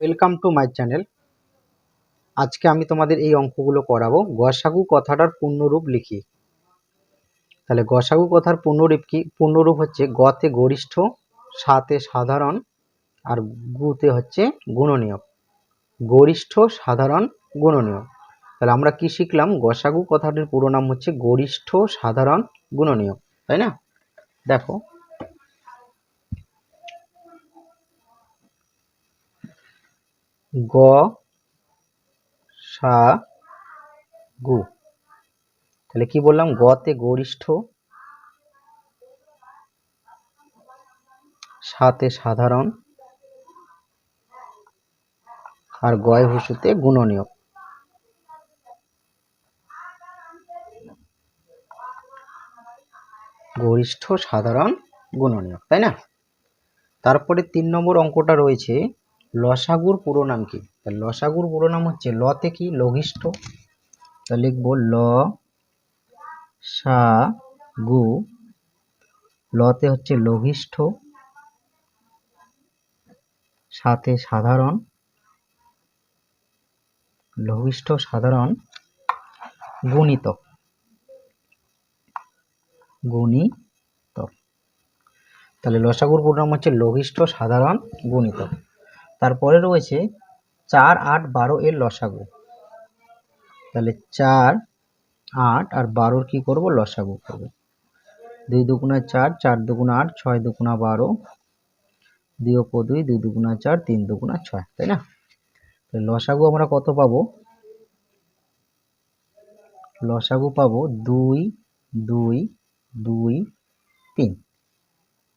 Welcome to my channel আজকে আমি তোমাদের এই অঙ্কগুলো করাবো। গসাগু কথাটার পূর্ণরূপ লিখি। তাহলে গসাগু কথার পূর্ণরূপ কি? পূর্ণরূপ হচ্ছে গতে গরিষ্ঠ, সাতে সাধারণ, আর গুতে হচ্ছে গুণনীয়ক। গরিষ্ঠ, সাধারণ, গুণনীয়ক। তাহলে আমরা কি শিখলাম? গসাগু কথাটির পুরো নাম হচ্ছে গরিষ্ঠ, সাধারণ, গুণনীয়ক। তাই না? দেখো। গ, সা, গু। তাহলে কি বললাম? গতে গরিষ্ঠ, সাতে সাধারণ, আর গয় হুসুতে গুণনীয়। গরিষ্ঠ, সাধারণ, গুণনীয়, তাই না? তারপরে তিন নম্বর অঙ্কটা রয়েছে লসাগুর পুরো নাম কি? লসাগুর পুরো নাম হচ্ছে লতে কি? লঘিষ্ঠ। তা লিখব ল সা গু লতে হচ্ছে লঘিষ্ঠ। সাথে সাধারণ। লঘিষ্ঠ সাধারণ। গুণিতক গুণিতক তাহলে লসাগুর পুরো নাম হচ্ছে লঘিষ্ঠ সাধারণ গুণিতক তারপরে রয়েছে চার আট বারো এর লসাগু। তাহলে চার আট আর বারোর কি করব? লসাগু করব। দুই দুগুণা চার চার দুগুণা আট, ছয় দুগুণা বারো, দুই অপ দুই দুই দুগুণা চার, তিন দুগুণা ছয়, তাই না? তাহলে লসাগু আমরা কত পাবো? লসাগু পাবো দুই দুই দুই, তিন।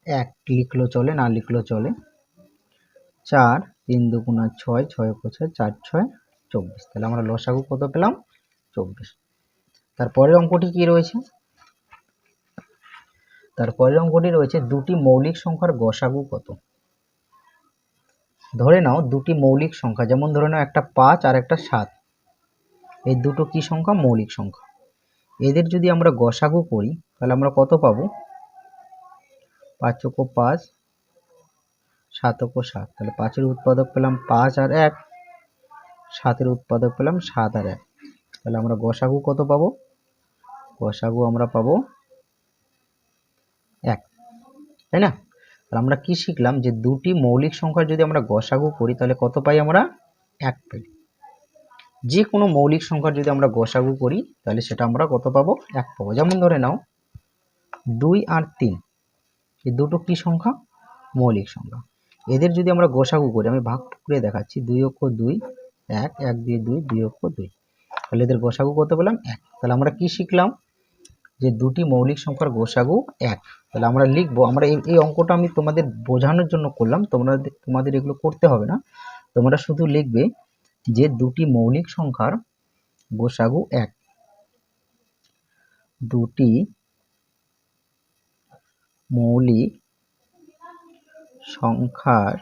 এক লিখলো চলে, না লিখলো চলে? চার, তিন দুগুণা ছয় ছয় পঁচিশ চার ছয়, চব্বিশ। তাহলে আমরা লসাগু কত পেলাম? চব্বিশ। তারপরের অঙ্কটি কি রয়েছে? তারপরের অঙ্কটি রয়েছে দুটি মৌলিক সংখ্যার গসাগু কত? ধরে নাও দুটি মৌলিক সংখ্যা, যেমন ধরে নাও একটা পাঁচ আর একটা সাত। এই দুটো কি সংখ্যা? মৌলিক সংখ্যা। এদের যদি আমরা গসাগু করি, তাহলে আমরা কত পাবো? পাঁচ চোখ পাঁচ সাতক সাত। তাহলে পাঁচের উৎপাদক পেলাম পাঁচ আর এক। সাতের উৎপাদক পেলাম সাত আর এক। তাহলে আমরা গসাগু কত পাবো? গসাগু আমরা পাবো এক। তাই না? তাহলে আমরা কি শিখলাম? যে দুটি মৌলিক সংখ্যার যদি আমরা গসাগু করি, তাহলে কত পাই আমরা? এক পাই। যে কোনো মৌলিক সংখ্যার যদি আমরা গসাগু করি, তাহলে সেটা আমরা কত পাবো? এক পাবো। যেমন ধরে নাও, দুই আর তিন। এই দুটো কি সংখ্যা? মৌলিক সংখ্যা। এদের যদি আমরা গোসাগু করি, আমি ভাগ করে দেখাচ্ছি, দুই অক্ষ দুই, এক এক দিয়ে দুই দুই অক্ষ দুই। তাহলে এদের গোসাগু কত পেলাম? এক। তাহলে আমরা কি শিখলাম? যে দুটি মৌলিক সংখ্যার গোসাগু এক। তাহলে আমরা লিখব, আমরা এই এই অঙ্কটা আমি তোমাদের বোঝানোর জন্য করলাম, তোমরা তোমাদের এগুলো করতে হবে না। তোমরা শুধু লিখবে যে দুটি মৌলিক সংখ্যার গোসাগু এক। দুটি মৌলিক সংখ্যার,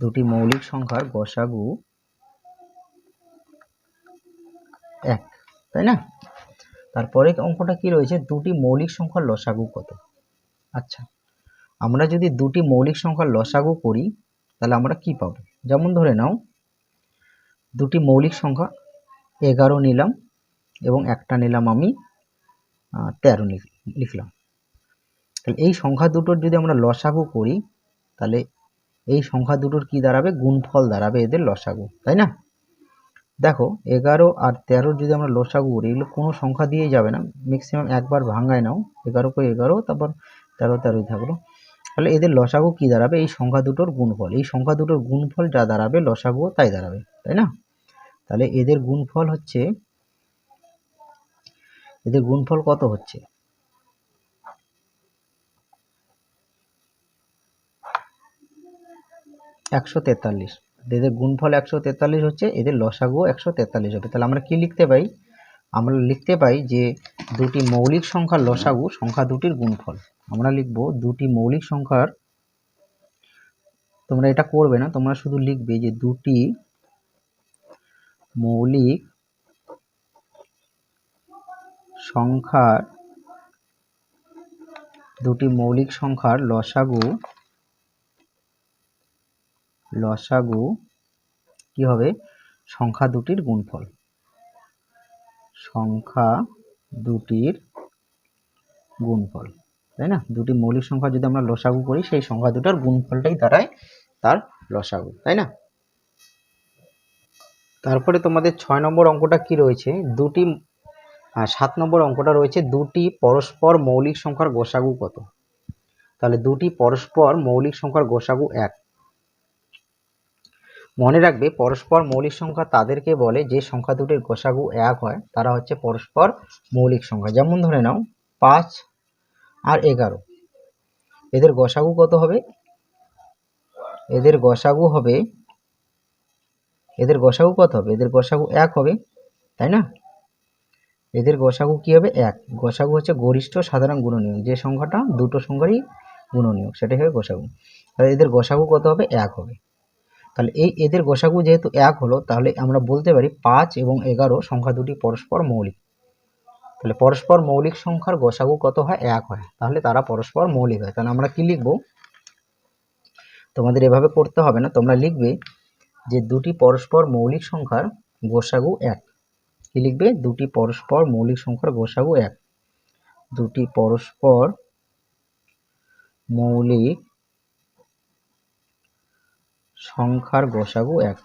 দুটি মৌলিক সংখ্যার গসাগু এক, তাই না? তারপরে অঙ্কটা কি রয়েছে? দুটি মৌলিক সংখ্যার লসাগু কত? আচ্ছা আমরা যদি দুটি মৌলিক সংখ্যার লসাগু করি, তাহলে আমরা কি পাবো? যেমন ধরে নাও, দুটি মৌলিক সংখ্যা এগারো নিলাম এবং একটা নিলাম আমি তেরো লিখলাম। তাহলে এই সংখ্যা দুটোর যদি আমরা লসাগু করি, তাহলে এই সংখ্যা দুটোর কি দাঁড়াবে? গুণফল দাঁড়াবে এদের লসাগু, তাই না? দেখো, এগারো আর তেরোর যদি আমরা লসাগু করি, এগুলো কোনো সংখ্যা দিয়েই যাবে না। ম্যাক্সিমাম একবার ভাঙায় নাও। এগারো করে এগারো? তারপর তেরো তেরোই থাকল। তাহলে এদের লসাগু কি দাঁড়াবে? এই সংখ্যা দুটোর গুণফল। এই সংখ্যা দুটোর গুণফল যা দাঁড়াবে লসাগুও তাই দাঁড়াবে, তাই না? তাহলে এদের গুণফল হচ্ছে, এদের গুণফল কত হচ্ছে? একশো তেতাল্লিশ। এদের গুণফল একশো তেতাল্লিশ হচ্ছে, এদের লসাগু একশো তেতাল্লিশ হবে। তাহলে আমরা কি লিখতে পাই? আমরা লিখতে পাই যে দুটি মৌলিক সংখ্যার লসাগু সংখ্যা দুটির গুণফল। আমরা লিখব দুটি মৌলিক সংখ্যার, তোমরা এটা করবে না, তোমরা শুধু লিখবে যে দুটি মৌলিক সংখ্যার, দুটি মৌলিক সংখ্যার লসাগু লসাগু কি হবে? সংখ্যা দুটির গুণফল। সংখ্যা দুটির গুণফল, তাই না? দুটি মৌলিক সংখ্যা যদি আমরা লসাগু করি, সেই সংখ্যা দুটার গুণফলটাই দাঁড়ায় তার লসাগু, তাই না? তারপরে তোমাদের ছয় নম্বর অঙ্কটা কি রয়েছে? দুটি সাত নম্বর অঙ্কটা রয়েছে, দুটি পরস্পর মৌলিক সংখ্যার গোসাগু কত? তাহলে দুটি পরস্পর মৌলিক সংখ্যার গোসাগু এক। মনে রাখবে, পরস্পর মৌলিক সংখ্যা তাদেরকে বলে যে সংখ্যা দুটির গোসাগু এক হয়, তারা হচ্ছে পরস্পর মৌলিক সংখ্যা। যেমন ধরে নাও, পাঁচ আর এগারো। এদের গসাগু কত হবে? এদের গসাগু হবে, এদের গসাগু কত হবে? এদের গসাগু এক হবে, তাই না? এদের গসাগু কি হবে? এক। গসাগু হচ্ছে গরিষ্ঠ সাধারণ গুণনীয়ক। যে সংখ্যাটা, দুটো সংখ্যারই গুণনীয়ক, সেটাই হবে গসাগু। তাহলে এদের গসাগু কত হবে? এক হবে। তাহলে এই এদের গোসাগু যেহেতু এক হলো, তাহলে আমরা বলতে পারি পাঁচ এবং এগারো সংখ্যা দুটি পরস্পর মৌলিক। তাহলে পরস্পর মৌলিক সংখ্যার গোসাগু কত হয়? এক হয়। তাহলে তারা পরস্পর মৌলিক হয়। তাহলে আমরা কি লিখব? তোমাদের এভাবে করতে হবে না। তোমরা লিখবে যে দুটি পরস্পর মৌলিক সংখ্যার গোসাগু এক। কি লিখবে? দুটি পরস্পর মৌলিক সংখ্যার গোসাগু এক। দুটি পরস্পর মৌলিক সংখ্যার গসাগু এক।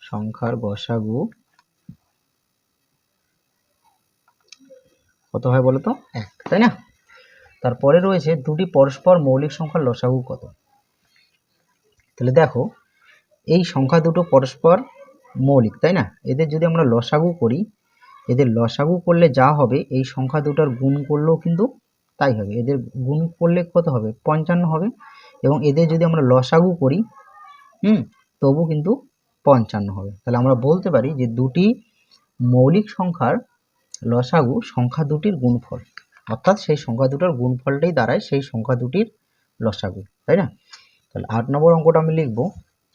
সংখ্যার গসাগু কত হয় বলো তো? এক, তাই না? তারপরে রয়েছে দুটি পরস্পর মৌলিক সংখ্যার লসাগু কত? তাহলে দেখো, এই সংখ্যা দুটো পরস্পর মৌলিক, তাই না? এদের যদি আমরা লসাগু করি, এদের লসাগু করলে যা হবে, এই সংখ্যা দুটার গুণ করলেও কিন্তু তাই হবে। এদের গুণ করলে কত হবে? পঞ্চান্ন হবে। এবং এদের যদি আমরা লসাগু করি, হুম, তবু কিন্তু পঞ্চান্ন হবে। তাহলে আমরা বলতে পারি যে দুটি মৌলিক সংখ্যার লসাগু সংখ্যা দুটির গুণফল। অর্থাৎ সেই সংখ্যা দুটোর গুণফলটাই দাঁড়ায় সেই সংখ্যা দুটির লসাগু, তাই না? তাহলে আট নম্বর অঙ্কটা আমি লিখব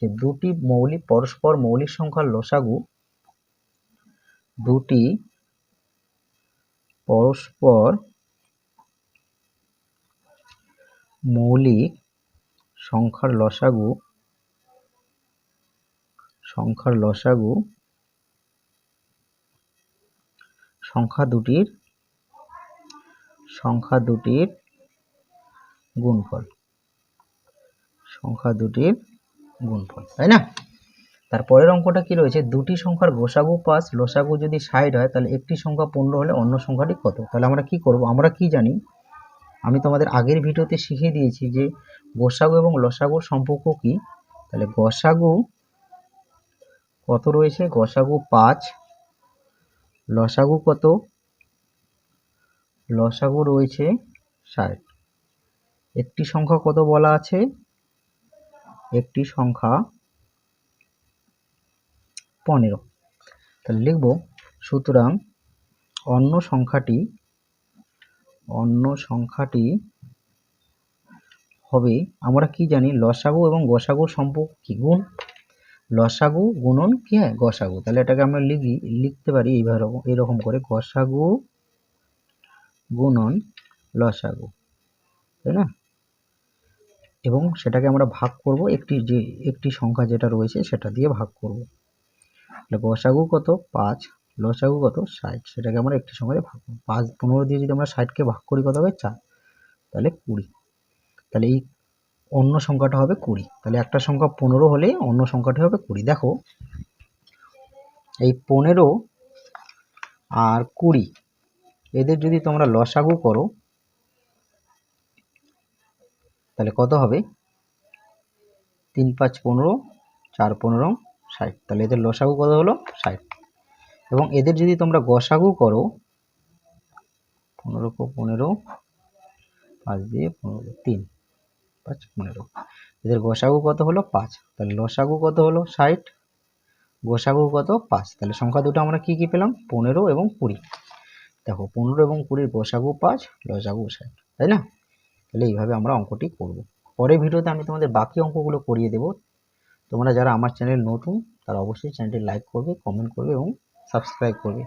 যে দুটি মৌলিক, পরস্পর মৌলিক সংখ্যার লসাগু দুটি পরস্পর মৌলিক সংখ্যার লসাগু সংখ্যার লসাগু সংখ্যা দুটির সংখ্যা দুটির গুণফল, সংখ্যা দুটির গুণফল, তাই না? তারপরের অঙ্কটা কি রয়েছে? দুটি সংখ্যার গোসাগু পাঁচ লসাগু যদি ষাট হয়, তাহলে একটি সংখ্যা পনেরো হলে অন্য সংখ্যাটি কত? তাহলে আমরা কি করব? আমরা কি জানি? আমি তোমাদের আগের ভিডিওতে শিখিয়ে দিয়েছি যে গোসাগু এবং লসাগুর সম্পর্ক কি। তাহলে গসাগু কত রয়েছে? গসাগু পাঁচ, লসাগু কত? লসাগু রয়েছে ষাট। একটি সংখ্যা কত বলা আছে? একটি সংখ্যা পনেরো। তাহলে লিখব, সুতরাং অন্য সংখ্যাটি অন্য সংখ্যাটি হবে, আমরা কি জানি? লসাগু এবং গসাগুর সম্পর্ক কি? গুণ। লসাগু গুণন কি? হয়, গসাগু। তাহলে এটাকে আমরা লিখি, লিখতে পারি এইভাবে, এরকম করে। গসাগু গুণন লসাগু, তাই না? এবং সেটাকে আমরা ভাগ করব, একটি যে, একটি সংখ্যা যেটা রয়েছে সেটা দিয়ে ভাগ করব। তাহলে গসাগু কত? পাঁচ। লসাগু কত? ষাট। সেটাকে আমরা একটি দিয়ে ভাগ পাঁচ, পনেরো দিয়ে যদি আমরা ষাটকে ভাগ করি কত হবে? চার। তাহলে কুড়ি। তাহলে এই অন্য সংখ্যাটা হবে কুড়ি। তাহলে একটা সংখ্যা পনেরো হলে অন্য সংখ্যাটি হবে কুড়ি। দেখো, এই পনেরো আর কুড়ি, এদের যদি তোমরা লসাগু করো, তাহলে কত হবে? তিন পাঁচ পনেরো, চার পনেরো, ষাট। তাহলে এদের লসাগু কত হলো? ষাট। এবং এদের যদি তোমরা গসাগু করো, পনেরো পনেরো, পাঁচ দিয়ে পনেরো তিন, পাঁচ, পনেরো। এদের গসাগু কত হলো? পাঁচ। তাহলে লসাগু কত হলো? ষাট। গোসাগু কত? পাঁচ। তাহলে সংখ্যা দুটো আমরা কি কি পেলাম? পনেরো এবং কুড়ি। দেখো, পনেরো এবং কুড়ির গোসাগু পাঁচ, লসাগু ষাট। তাই না? তাহলে এইভাবে আমরা অঙ্কটি করব। পরের ভিডিওতে আমি তোমাদের বাকি অঙ্কগুলো করিয়ে দেব। তোমরা যারা আমার চ্যানেল নতুন, তারা অবশ্যই চ্যানেলটি লাইক করবে, কমেন্ট করবে এবং সাবস্ক্রাইব করবে